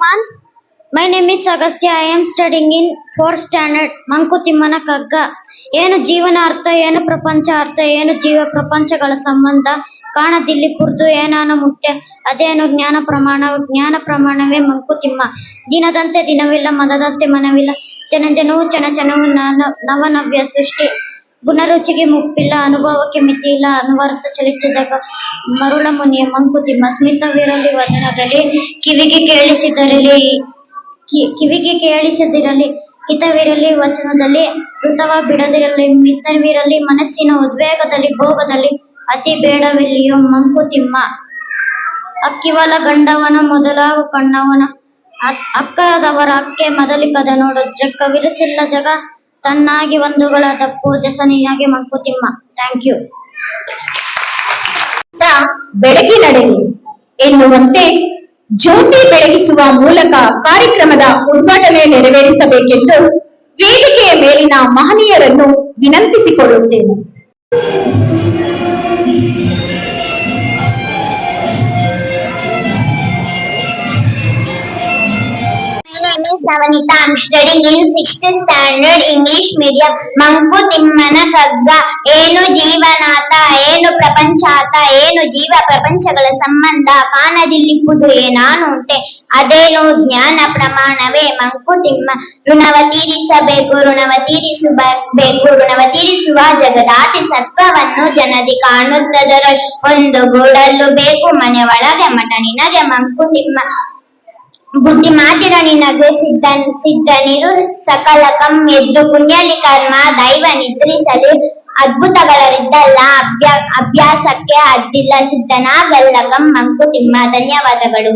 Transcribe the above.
everyone. My name is Agastya. I am studying in four standard. ಮಂಕುತಿಮ್ಮನ ಕಗ್ಗ ಏನು ಜೀವನ ಅರ್ಥ ಏನು ಪ್ರಪಂಚ ಅರ್ಥ ಏನು ಜೀವ ಪ್ರಪಂಚಗಳ ಸಂಬಂಧ ಕಾಣದಿಲ್ಲಿ ಪುರ್ದು ಏನಾನ ಮುಟ್ಯ ಅದೇನು ಜ್ಞಾನ ಪ್ರಮಾಣ, ಜ್ಞಾನ ಪ್ರಮಾಣವೇ ಮಂಕುತಿಮ್ಮ ದಿನದಂತೆ ದಿನವಿಲ್ಲ, ಮದದಂತೆ ಮನವಿಲ್ಲ ಜನ ಜನವು ಜನ ಜನವು ನನ- ನವನವ್ಯ ಸೃಷ್ಟಿ ಗುಣರುಚಿಗೆ ಮುಪ್ಪಿಲ್ಲ, ಅನುಭವಕ್ಕೆ ಮಿತಿಯಿಲ್ಲ, ಅನುವರ್ತ ಚಲಿಸಿದಾಗ ಮುನಿಯ ಮಂಕುತಿಮ್ಮ ಸ್ಮಿತವಿರಲಿ ವದನದಲ್ಲಿ, ಕಿವಿಗೆ ಕೇಳಿಸಿದರಲಿ ಕಿವಿಗೆ ಕೇಳಿಸದಿರಲಿ, ಹಿತವಿರಲಿ ವಚನದಲ್ಲಿ ಋತವ ಬಿಡದಿರಲಿ ಮಿತವಿರಲಿ ಮನಸ್ಸಿನ ಉದ್ವೇಗದಲ್ಲಿ, ಭೋಗದಲ್ಲಿ ಅತಿ ಬೇಡವಿಲ್ಲಿಯೋ ಮಂಕುತಿಮ್ಮ ಅಕ್ಕಿವಲ ಗಂಡವನ ಮೊದಲ ಕಣ್ಣವನ ಅಕ್ಕರದವರ ಅಕ್ಕೆ ಮೊದಲಿಕದ ನೋಡು ಜಕ್ಕವಿರಿಸಿಲ್ಲ ಜಗ ತನ್ನಾಗಿ ಬಂಧುಗಳ ತಪ್ಪು ಜಸನಿಯಾಗಿ ಮಂಕುತಿಮ್ಮ ಥ್ಯಾಂಕ್ ಯು ಬೆಳಕಿನಡೆಗೆ ಎನ್ನುವಂತೆ ಜ್ಯೋತಿ ಬೆಳಗಿಸುವ ಮೂಲಕ ಕಾರ್ಯಕ್ರಮದ ಉದ್ಘಾಟನೆ ನೆರವೇರಿಸಬೇಕೆಂದು ವೇದಿಕೆಯ ಮೇಲಿನ ಮಹನೀಯರನ್ನು ವಿನಂತಿಸಿಕೊಳ್ಳುತ್ತೇನೆ. My I studying in studying standard English medium. ಮಂಕುತಿಮ್ಮನ ಕಗ್ಗ. ಏನು ಜೀವನಾತ, ಏನು ಪ್ರಪಂಚಾತ, ಏನು ಜೀವ ಪ್ರಪಂಚಗಳ ಸಂಬಂಧ. ಕಾಣದಿಲ್ಲಿಪ್ಪುದು ಏನಾನು ಉಂಟೆ. ಅದೇನು ಜ್ಞಾನ ಪ್ರಮಾಣವೇ. ಮಂಕುತಿಮ್ಮ ಋಣವ ತೀರಿಸಬೇಕು ಋಣವ ತೀರಿಸಬೇಕು ಋಣವ ತೀರಿಸುವ ಜಗದಾತಿ ಸತ್ವವನ್ನು ಜನದಿ ಕಾಣುತ್ತದರ ಒಂದು ಗೂಡಲು ಬೇಕು, ಮನೆ ಒಳಗೆ ಮಠ ನಿನಗೆ ಮಂಕುತಿಮ್ಮ ಬುದ್ಧಿ ಮಾತಿರ ನಿನಗೆ ಸಿದ್ಧ ಸಿದ್ಧನಿರು ಸಕಲ ಕಂ ಎದ್ದು ಪುಣ್ಯಲಿ ಕರ್ಮ ದೈವ ನಿದ್ರಿಸಲಿ. ಅದ್ಭುತಗಳರಿದ್ದಲ್ಲ ಅಭ್ಯಾ, ಅಭ್ಯಾಸಕ್ಕೆ ಅದ್ದಿಲ್ಲ ಸಿದ್ಧನಾಗಲ್ಲ ಕಂ ಮಂಕುತಿಮ್ಮ. ಧನ್ಯವಾದಗಳು.